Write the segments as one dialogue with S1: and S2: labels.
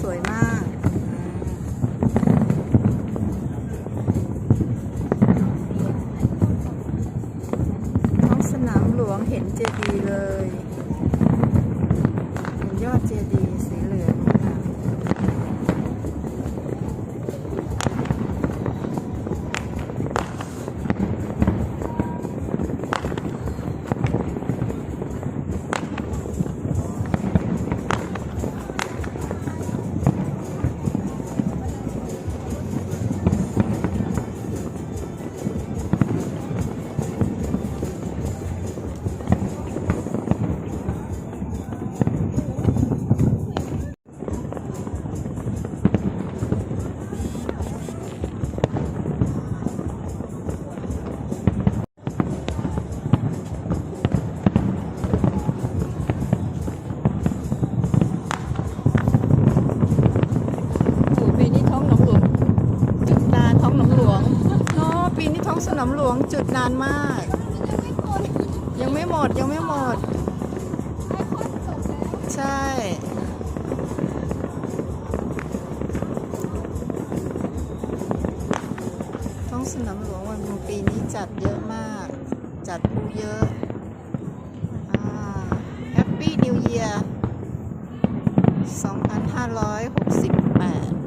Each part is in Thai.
S1: สวยมากท้องสนามหลวงเห็นเจดีย์เลย เห็นยอดเจดีย์ นี้ท้องสนามหลวงจุดนานมาก ยังไม่หมดยังไม่หมด ใช่ท้องสนามหลวงวันปีนี้จัดเยอะมาก จัดผู้เยอะแฮปปี้นิวเยียร์2568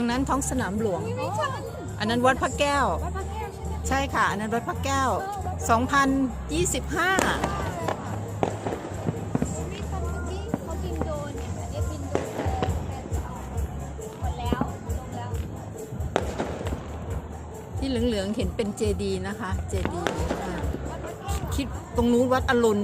S1: รงนั้นท้องสนามหลวง
S2: ไม่ใช่
S1: อันนั้นวัดพระแก้ว
S2: วัดพระแก้วใช่ไหม
S1: ใช่ค่ะ อันนั้นวัดพระแก้ว 2025
S2: มีตอนเมื่อกี้เขาบินโดนเนี่ยอันนี้บินโดนแต่แฟนสาวหมดแล้วลงแล้ว
S1: ที่เหลืองๆเห็นเป็นเจดีย์นะคะ เจดีย์อ่า
S2: วัดพระแก้วเหรอ
S1: คิดตรงนู้นวัดอรุณ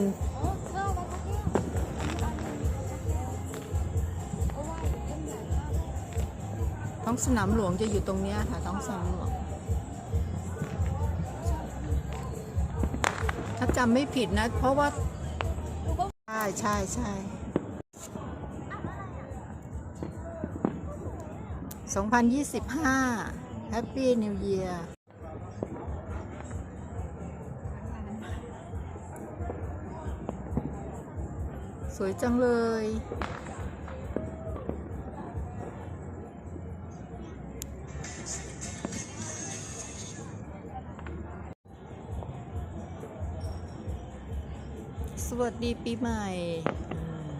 S1: ท้องสนามหลวงจะอยู่ตรงนี้ค่ะท้องสนามหลวง ถ้าจำไม่ผิดนะ เพราะว่าใช่ใช่ใช่2025 Happy New Year สวยจังเลย สวัสดีปีใหม่อืม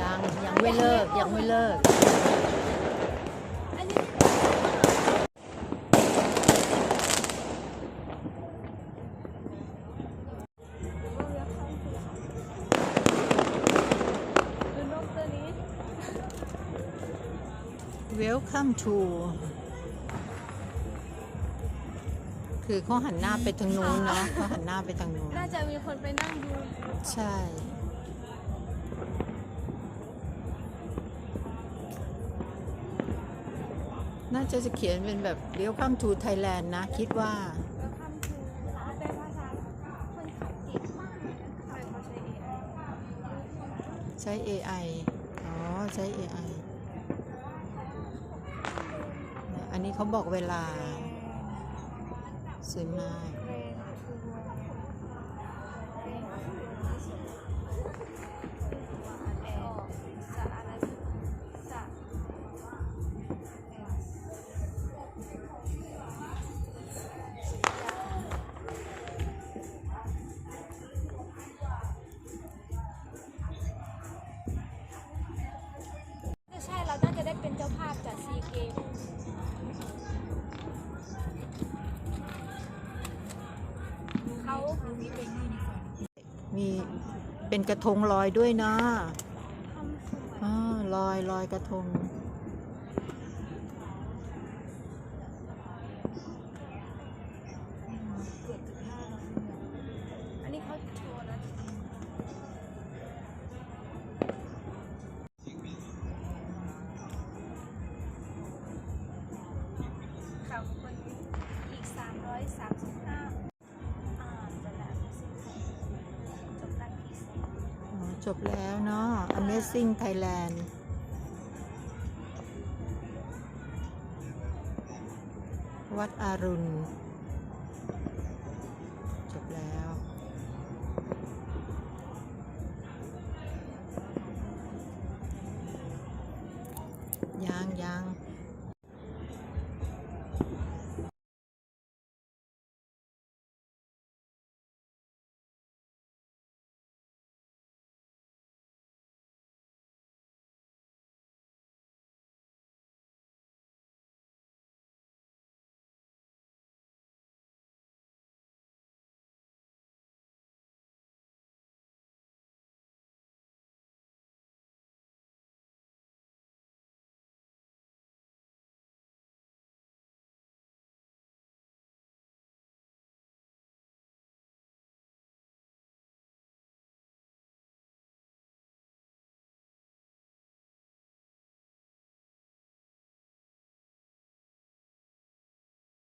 S1: ยังยังไม่เลิก ยังไม่เลิก
S2: อันนี้ดูนก
S1: คือเขาหันหน้าไปทางนู้นเนาะเขาหันหน้าไปทางนู้น
S2: น่าจะมีคนไปนั่งดู
S1: ใช่ น่าจะจะเขียนเป็นแบบ Welcome to Thailand นะ คิดว่า
S2: แล้วคำคือแต่ภาษาคนขับเก่งมากเลยนะทำไมเขาใช้ AI
S1: ใช้ AI อ๋อ ใช้ AI นะอันนี้เขาบอกเวลา สวยมาก
S2: เรนทัวร์เรนแอร์สะอะไรสะใช่เราน่าจะได้เป็นเจ้าภาพจัดซีเกม
S1: มีเป็นกระทงลอยด้วยนะอลอยลอยกระทง
S2: อันนี้เขาโชว์แล้วค่ะคนอีก335 จบแล้วเนาะ Amazing Thailand วัด
S1: อรุณ จบแล้ว ยังยัง